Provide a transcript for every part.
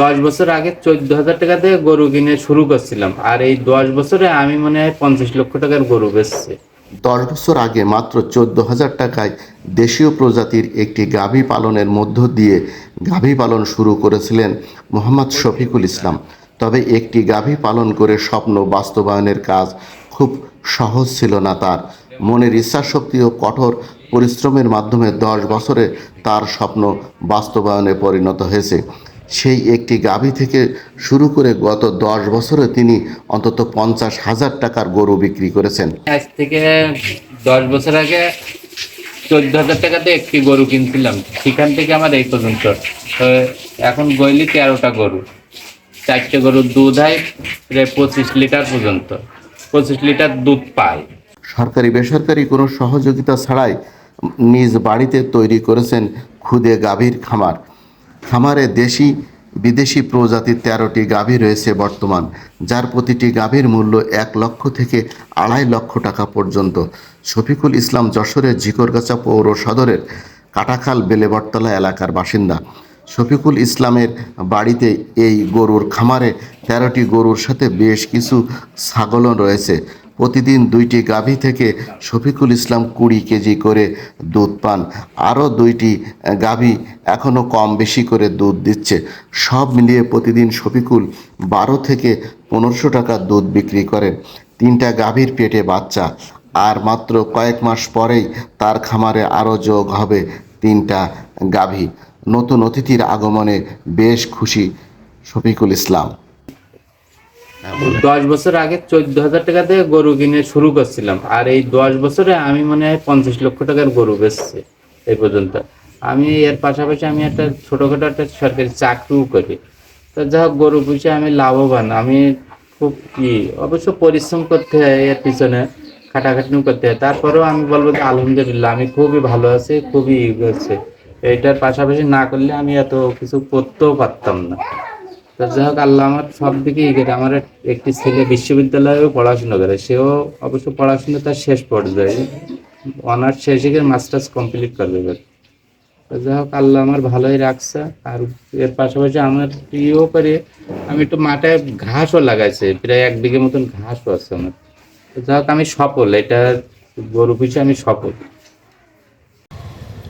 দশ বছর আগে চোদ্দ হাজার টাকা দিয়ে গরু কিনে শুরু করছিলাম। আর এই দশ বছরে আমি মনে হয় পঞ্চাশ লক্ষ টাকার গরু বেচছি। দশ বছর আগে মাত্র চোদ্দ হাজার টাকায় দেশীয় প্রজাতির একটি গাভী পালনের মধ্য দিয়ে গাভী পালন শুরু করেছিলেন মোহাম্মদ শফিকুল ইসলাম। তবে একটি গাভী পালন করে স্বপ্ন বাস্তবায়নের কাজ খুব সহজ ছিল না তার। মনের ইচ্ছাশক্তি ও কঠোর পরিশ্রমের মাধ্যমে দশ বছরে তার স্বপ্ন বাস্তবায়নে পরিণত হয়েছে। সেই একটি গাভী থেকে শুরু করে গত দশ বছরে তিনি অন্তত পঞ্চাশ হাজার টাকার গরু বিক্রি করেছেন। আজ থেকে দশ বছর আগে চোদ্দ হাজার টাকাতে একটি গরু কিনছিলাম। সেখান থেকে আমার এই পর্যন্ত এখন গইলি তেরোটা গরু। চারটে গরুর দুধ হয় প্রায় পঁচিশ লিটার পর্যন্ত। পঁচিশ লিটার দুধ পায় সরকারি বেসরকারি কোনো সহযোগিতা ছাড়াই নিজ বাড়িতে তৈরি করেছেন খুদে গাভীর খামার। খামারে দেশি, বিদেশি প্রজাতির তেরোটি গাভী রয়েছে বর্তমান, যার প্রতিটি গাভীর মূল্য এক লক্ষ থেকে আড়াই লক্ষ টাকা পর্যন্ত। শফিকুল ইসলাম যশোরের ঝিকরগাছা পৌর সদরের কাটাখাল বেলেবরতলা এলাকার বাসিন্দা। শফিকুল ইসলামের বাড়িতে এই গরুর খামারে তেরোটি গরুর সাথে বেশ কিছু ছাগলও রয়েছে। প্রতিদিন দুইটি গাভী থেকে শফিকুল ইসলাম কুড়ি কেজি করে দুধ পান। আরও দুইটি গাভী এখনও কম বেশি করে দুধ দিচ্ছে। সব মিলিয়ে প্রতিদিন শফিকুল বারো থেকে পনেরোশো টাকা দুধ বিক্রি করেন। তিনটা গাভীর পেটে বাচ্চা। আর মাত্র কয়েক মাস পরেই তার খামারে আরও যোগ হবে তিনটা গাভী। নতুন অতিথির আগমনে বেশ খুশি শফিকুল ইসলাম। দশ বছর আগে চোদ্দ হাজার টাকা দিয়ে গরু কিনে শুরু করছিলাম। আর এই দশ বছরে আমি মনে হয় পঞ্চাশ লক্ষ টাকার গরু বেচছি এই পর্যন্ত। আমি এর পাশাপাশি আমি একটা ছোটোখাটো একটা সরকারি চাকরিও করি। তো যা হোক, গরু পুষে আমি লাভবান। আমি খুব কি অবশ্য পরিশ্রম করতে হয় এর পিছনে, খাটাখাটনিও করতে হয়। তারপরেও আমি বলব যে আলহামদুলিল্লাহ, আমি খুবই ভালো আছি, খুবই হচ্ছে এইটার পাশাপাশি না করলে আমি এত কিছু করতেও পারতাম না। তো যাই আল্লাহ আমার সব দিকে এগিয়ে আমার এক- একটি ছেলে বিশ্ববিদ্যালয়েও পড়াশোনা করে। সেও অবশ্য পড়াশোনা তার শেষ পর্যায়ে। অনার্স শেষে গিয়ে মাস্টার্স কমপ্লিট করবে এবার। যাই হোক, আল্লাহ আমার ভালোই রাখছে। আর এর পাশাপাশি আমার ইয়েও করে আমি একটু মাঠে ঘাসও লাগাইছি। প্রায় এক বিঘে মতন ঘাসও আছে আমার। যাই হোক, আমি সফল। এটা গরু পিছিয়ে আমি সফল।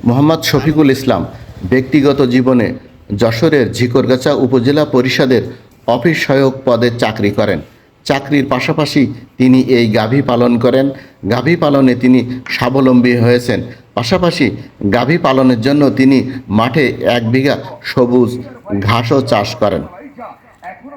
মোহাম্মদ শফিকুল ইসলাম ব্যক্তিগত জীবনে যশোরের ঝিকরগাছা উপজেলা পরিষদের অফিস সহায়ক পদে চাকরি করেন। চাকরির পাশাপাশি তিনি এই গাভী পালন করেন। গাভী পালনে তিনি স্বাবলম্বী হয়েছেন। পাশাপাশি গাভী পালনের জন্য তিনি মাঠে এক বিঘা সবুজ ঘাসও চাষ করেন।